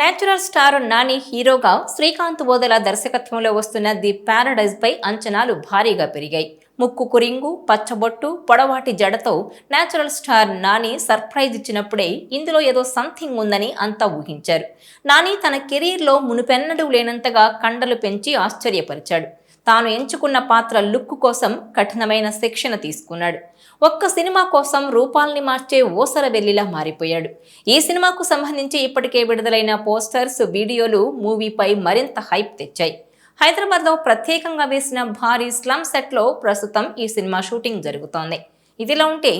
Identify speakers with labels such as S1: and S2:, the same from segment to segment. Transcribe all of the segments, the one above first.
S1: Natural star Nani హీరోగా శ్రీకాంత్ ఓదెల దర్శకత్వంలో వస్తున్న ది ప్యారడైజ్ పై అంచనాలు భారీగా పెరిగాయి. ముక్కు కురింగు పచ్చబొట్టు పొడవాటి జడతో నేచురల్ స్టార్ నాని సర్ప్రైజ్ ఇచ్చినప్పుడే ఇందులో ఏదో సంథింగ్ ఉందని అంతా ఊహించారు. నాని తన కెరీర్లో మునుపెన్నడూ లేనంతగా కండలు పెంచి ఆశ్చర్యపరిచాడు. తాను ఎంచుకున్న పాత్ర లుక్ కోసం కఠినమైన శిక్షణ తీసుకున్నాడు. ఒక్క సినిమా కోసం రూపాల్ని మార్చే ఓసర వెల్లిలా మారిపోయాడు. ఈ సినిమాకు సంబంధించి ఇప్పటికే విడుదలైన పోస్టర్స్ వీడియోలు మూవీపై మరింత హైప్ తెచ్చాయి. హైదరాబాద్లో ప్రత్యేకంగా వేసిన భారీ స్లమ్ సెట్లో ప్రస్తుతం ఈ సినిమా షూటింగ్ జరుగుతోంది. ఇదిలా ఉంటే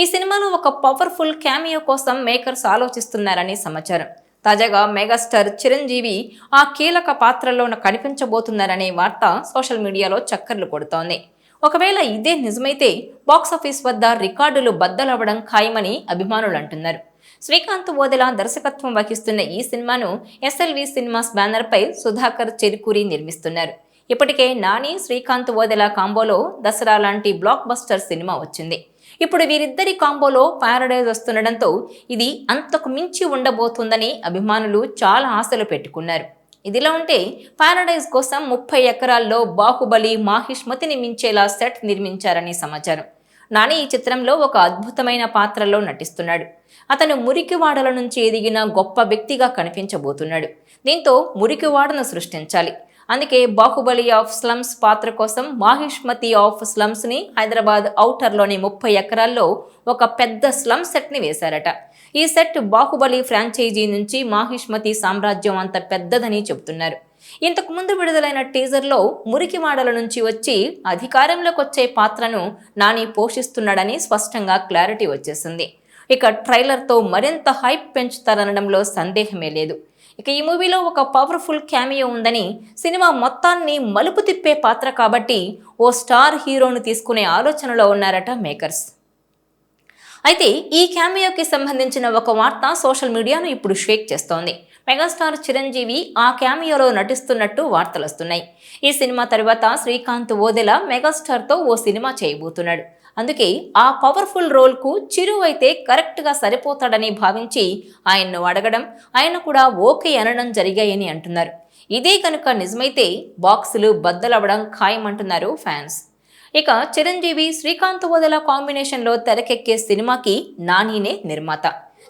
S1: ఈ సినిమాలో ఒక పవర్ఫుల్ క్యామియో కోసం మేకర్స్ ఆలోచిస్తున్నారని సమాచారం. తాజాగా మెగాస్టార్ చిరంజీవి ఆ కీలక పాత్రలో కనిపించబోతున్నారనే వార్త సోషల్ మీడియాలో చక్కర్లు కొడుతోంది. ఒకవేళ ఇదే నిజమైతే బాక్సాఫీస్ వద్ద రికార్డులు బద్దలవ్వడం ఖాయమని అభిమానులు అంటున్నారు శ్రీకాంత్ ఓదెల దర్శకత్వం వహిస్తున్న ఈ సినిమాను ఎస్ఎల్వి సినిమాస్ బ్యానర్పై సుధాకర్ చెరుకూరి నిర్మిస్తున్నారు. ఇప్పటికే నాని శ్రీకాంత్ ఓదెల కాంబోలో దసరా లాంటి బ్లాక్ బస్టర్ సినిమా వచ్చింది. ఇప్పుడు వీరిద్దరి కాంబోలో పారడైజ్ వస్తుండడంతో ఇది అంతకు మించి ఉండబోతుందని అభిమానులు చాలా ఆశలు పెట్టుకున్నారు. ఇదిలా ఉంటే పారడైజ్ కోసం ముప్పై ఎకరాల్లో బాహుబలి మాహిష్మతిని మించేలా సెట్ నిర్మించారని సమాచారం. నాని ఈ చిత్రంలో ఒక అద్భుతమైన పాత్రలో నటిస్తున్నాడు. అతను మురికివాడల నుంచి ఎదిగిన గొప్ప వ్యక్తిగా కనిపించబోతున్నాడు. దీంతో మురికివాడను సృష్టించాలి. అందుకే బాహుబలి ఆఫ్ స్లమ్స్ పాత్ర కోసం మాహిష్మతి ఆఫ్ స్లమ్స్ని హైదరాబాద్ ఔటర్లోని ముప్పై ఎకరాల్లో ఒక పెద్ద స్లమ్ సెట్ని వేశారట. ఈ సెట్ బాహుబలి ఫ్రాంచైజీ నుంచి మాహిష్మతి సామ్రాజ్యం అంత పెద్దదని చెబుతున్నారు. ఇంతకు ముందు విడుదలైన టీజర్లో మురికివాడల నుంచి వచ్చి అధికారంలోకి వచ్చే పాత్రను నాని పోషిస్తున్నాడని స్పష్టంగా క్లారిటీ వచ్చేసింది. ఇక ట్రైలర్తో మరింత హైప్ పెంచుతారనడంలో సందేహమే లేదు. ఇక ఈ మూవీలో ఒక పవర్ఫుల్ క్యామియో ఉందని సినిమా మొత్తాన్ని మలుపు తిప్పే పాత్ర కాబట్టి ఓ స్టార్ హీరోను తీసుకునే ఆలోచనలో ఉన్నారట మేకర్స్. అయితే ఈ క్యామియోకి సంబంధించిన ఒక వార్త సోషల్ మీడియాను ఇప్పుడు షేక్ చేస్తోంది. మెగాస్టార్ చిరంజీవి ఆ క్యామియోలో నటిస్తున్నట్టు వార్తలు వస్తున్నాయి ఈ సినిమా తర్వాత శ్రీకాంత్ ఓదెల మెగాస్టార్తో ఓ సినిమా చేయబోతున్నాడు. అందుకే ఆ పవర్ఫుల్ రోల్కు చిరు అయితే కరెక్ట్గా సరిపోతాడని భావించి ఆయన్ను అడగడం ఆయన కూడా ఓకే అనడం జరిగాయని అంటున్నారు. ఇదే కనుక నిజమైతే బాక్సులు బద్దలవ్వడం ఖాయమంటున్నారు ఫ్యాన్స్ ఇక చిరంజీవి శ్రీకాంత్ వదల కాంబినేషన్లో తెరకెక్కే సినిమాకి నానీనే నిర్మాత.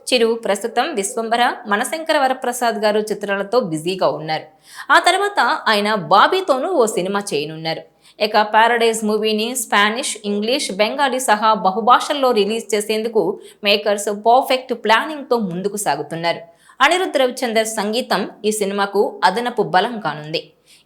S1: చిరు ప్రస్తుతం విశ్వంబర మనశంకర వరప్రసాద్ గారు చిత్రాలతో బిజీగా ఉన్నారు. ఆ తర్వాత ఆయన బాబీతోనూ ఓ సినిమా చేయనున్నారు. ఇక పారడైజ్ మూవీని స్పానిష్ ఇంగ్లీష్ బెంగాలీ సహా బహుభాషల్లో రిలీజ్ చేసేందుకు మేకర్స్ పర్ఫెక్ట్ ప్లానింగ్తో ముందుకు సాగుతున్నారు. అనిరుద్ధ్ రవిచందర్ సంగీతం ఈ సినిమాకు అదనపు బలం కానుంది.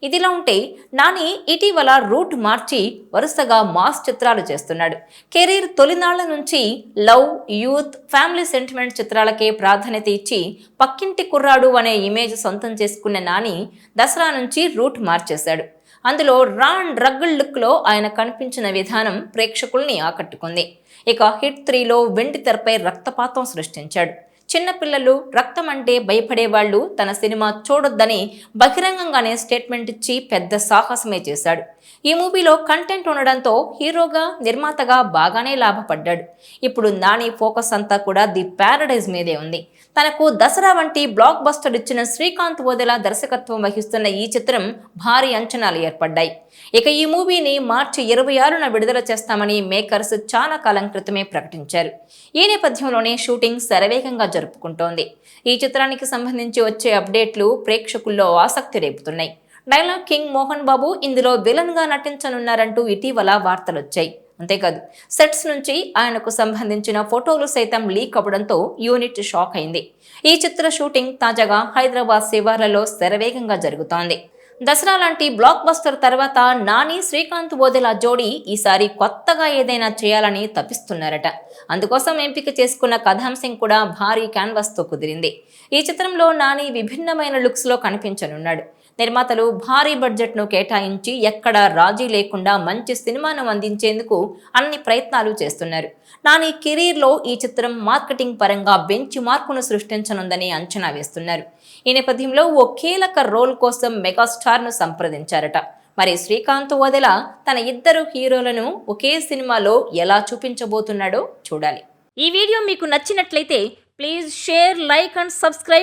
S1: ఇదిలా ఉంటే నాని ఇటీవల రూట్ మార్చి వరుసగా మాస్ చిత్రాలు చేస్తున్నాడు. కెరీర్ తొలినాళ్ళ నుంచి లవ్ యూత్ ఫ్యామిలీ సెంటిమెంట్ చిత్రాలకే ప్రాధాన్యత ఇచ్చి పక్కింటి కుర్రాడు అనే ఇమేజ్ సొంతం చేసుకున్న నాని దసరా నుంచి రూట్ మార్చేశాడు. అందులో రాన్ రగ్గుల్ లుక్లో ఆయన కనిపించిన విధానం ప్రేక్షకుల్ని ఆకట్టుకుంది. ఇక హిట్ త్రీలో వెండి తెరపై రక్తపాతం సృష్టించాడు. చిన్నపిల్లలు రక్తం అంటే భయపడేవాళ్ళు తన సినిమా చూడొద్దని బహిరంగంగానే స్టేట్మెంట్ ఇచ్చి పెద్ద సాహసమే చేశాడు. ఈ మూవీలో కంటెంట్ ఉండడంతో హీరోగా నిర్మాతగా బాగానే లాభపడ్డాడు. ఇప్పుడు నాని ఫోకస్ అంతా కూడా ది ప్యారడైజ్ మీదే ఉంది. తనకు దసరా వంటి బ్లాక్ బస్టర్ ఇచ్చిన శ్రీకాంత్ ఓదెల దర్శకత్వం వహిస్తున్న ఈ చిత్రం భారీ అంచనాలు ఏర్పడ్డాయి. ఇక ఈ మూవీని మార్చి ఇరవై ఆరున విడుదల చేస్తామని మేకర్స్ చాలా కాలం క్రితమే ప్రకటించారు. ఈ నేపథ్యంలోనే షూటింగ్ శరవేగంగా జరుపుకుంటోంది. ఈ చిత్రానికి సంబంధించి వచ్చే అప్డేట్లు ప్రేక్షకుల్లో ఆసక్తి రేపుతున్నాయి. డైలాగ్ కింగ్ మోహన్ బాబు ఇందులో విలన్గా నటించనున్నారంటూ ఇటీవల వార్తలొచ్చాయి. అంతేకాదు సెట్స్ నుంచి ఆయనకు సంబంధించిన ఫోటోలు సైతం లీక్ అవ్వడంతో యూనిట్ షాక్ అయింది. ఈ చిత్ర షూటింగ్ తాజాగా హైదరాబాద్ శివార్లలో శరవేగంగా జరుగుతోంది. దసరా లాంటి బ్లాక్ బస్టర్ తర్వాత నాని శ్రీకాంత్ ఓదెల జోడీ ఈసారి కొత్తగా ఏదైనా చేయాలని తప్పిస్తున్నారట అందుకోసం ఎంపిక చేసుకున్న కథాంశం కూడా భారీ క్యాన్వాస్తో కుదిరింది. ఈ చిత్రంలో నాని విభిన్నమైన లుక్స్లో కనిపించనున్నాడు. నిర్మాతలు భారీ బడ్జెట్ను కేటాయించి ఎక్కడా రాజీ లేకుండా మంచి సినిమాను అందించేందుకు అన్ని ప్రయత్నాలు చేస్తున్నారు. నాని కెరీర్లో ఈ చిత్రం మార్కెటింగ్ పరంగా బెంచ్ మార్కును సృష్టించనుందని అంచనా వేస్తున్నారు. ఈ నేపథ్యంలో ఓ కీలక రోల్ కోసం మెగాస్టార్ను సంప్రదించారట. మరి శ్రీకాంత్ వదిల తన ఇద్దరు హీరోలను ఒకే సినిమాలో ఎలా చూపించబోతున్నాడో చూడాలి. ఈ వీడియో మీకు నచ్చినట్లయితే please share like and subscribe